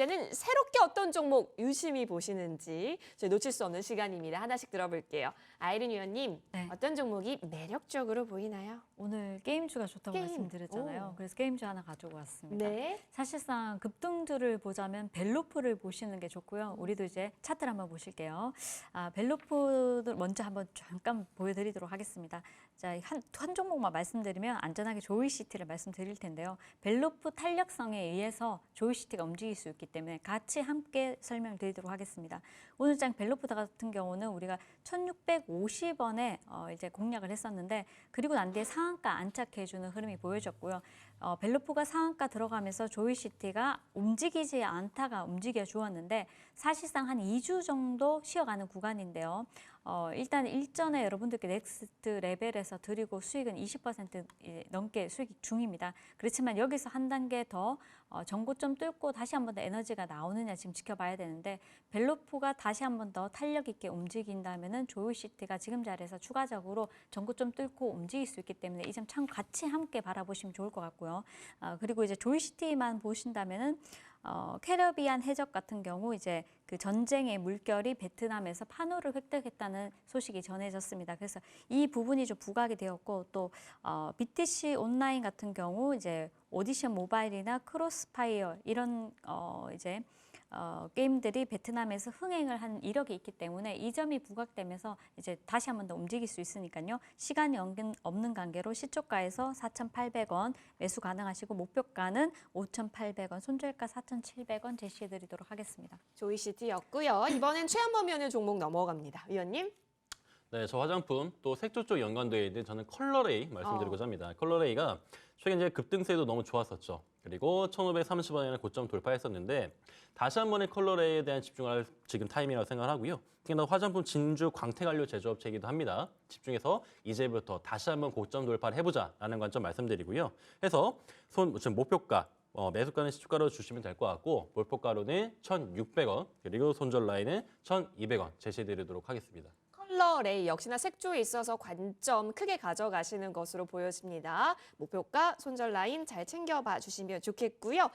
이제는 새롭게 어떤 종목 유심히 보시는지 저희 놓칠 수 없는 시간입니다. 하나씩 들어볼게요. 아이린 위원님, 네. 어떤 종목이 매력적으로 보이나요? 오늘 게임주가 좋다고 게임. 말씀드렸잖아요. 오. 그래서 게임주 하나 가지고 왔습니다. 네. 사실상 급등주를 보자면 벨로프를 보시는 게 좋고요. 우리도 이제 차트를 한번 보실게요. 아, 벨로프를 먼저 한번 잠깐 보여드리도록 하겠습니다. 자, 한, 한 종목만 말씀드리면 안전하게 조이시티를 말씀드릴 텐데요. 벨로프 탄력성에 의해서 조이시티가 움직일 수 있기 때문에 같이 함께 설명드리도록 하겠습니다. 오늘 장 벨로프 같은 경우는 우리가 1650원에 어, 이제 공략을 했었는데 그리고 난 뒤에 상한가 안착해주는 흐름이 보여졌고요. 어, 벨로프가 상한가 들어가면서 조이시티가 움직이지 않다가 움직여 주었는데 사실상 한 2주 정도 쉬어가는 구간인데요. 어, 일단 일전에 여러분들께 넥스트 레벨에서 드리고 수익은 20% 이- 넘게 수익 중입니다. 그렇지만 여기서 한 단계 더 어, 전고점 뚫고 다시 한번 더 에너지 가 나오느냐 지금 지켜봐야 되는데 벨로프가 다시 한 번 더 탄력 있게 움직인다면은 조이시티가 지금 자리에서 추가적으로 전고점 뚫고 움직일 수 있기 때문에 이 점 참 같이 함께 바라보시면 좋을 것 같고요. 아, 그리고 이제 조이시티만 보신다면은 어, 캐러비안 해적 같은 경우 이제 그 전쟁의 물결이 베트남에서 판호를 획득했다는 소식이 전해졌습니다. 그래서 이 부분이 좀 부각이 되었고 또 어, BTC 온라인 같은 경우 이제 오디션 모바일이나 크로스파이어 이런 어, 이제 어, 게임들이 베트남에서 흥행을 한 이력이 있기 때문에 이 점이 부각되면서 이제 다시 한 번 더 움직일 수 있으니까요. 시간이 없는, 관계로 시초가에서 4,800원 매수 가능하시고 목표가는 5,800원, 손절가 4,700원 제시해드리도록 하겠습니다. 조이시티였고요. 이번엔 최한범 위원의 종목 넘어갑니다. 위원님. 네, 저 화장품 또 색조 쪽 연관되어 있는 저는 컬러레이 말씀드리고자 어. 합니다. 컬러레이가 최근 이제 급등세도 너무 좋았었죠. 그리고 1,530원이라는 고점 돌파했었는데 다시 한 번의 컬러레이에 대한 집중할 지금 타임이라고 생각을 하고요. 특히나 화장품 진주 광택완료 제조업체이기도 합니다. 집중해서 이제부터 다시 한번 고점 돌파를 해보자라는 관점 말씀드리고요. 해서 손 지금 목표가 어, 매수가는 시초가로 주시면 될 것 같고 목표가로는 1,600원 그리고 손절 라인은 1,200원 제시해드리도록 하겠습니다. 컬러 레이 역시나 색조에 있어서 관점 크게 가져가시는 것으로 보여집니다. 목표가 손절 라인 잘 챙겨봐 주시면 좋겠고요.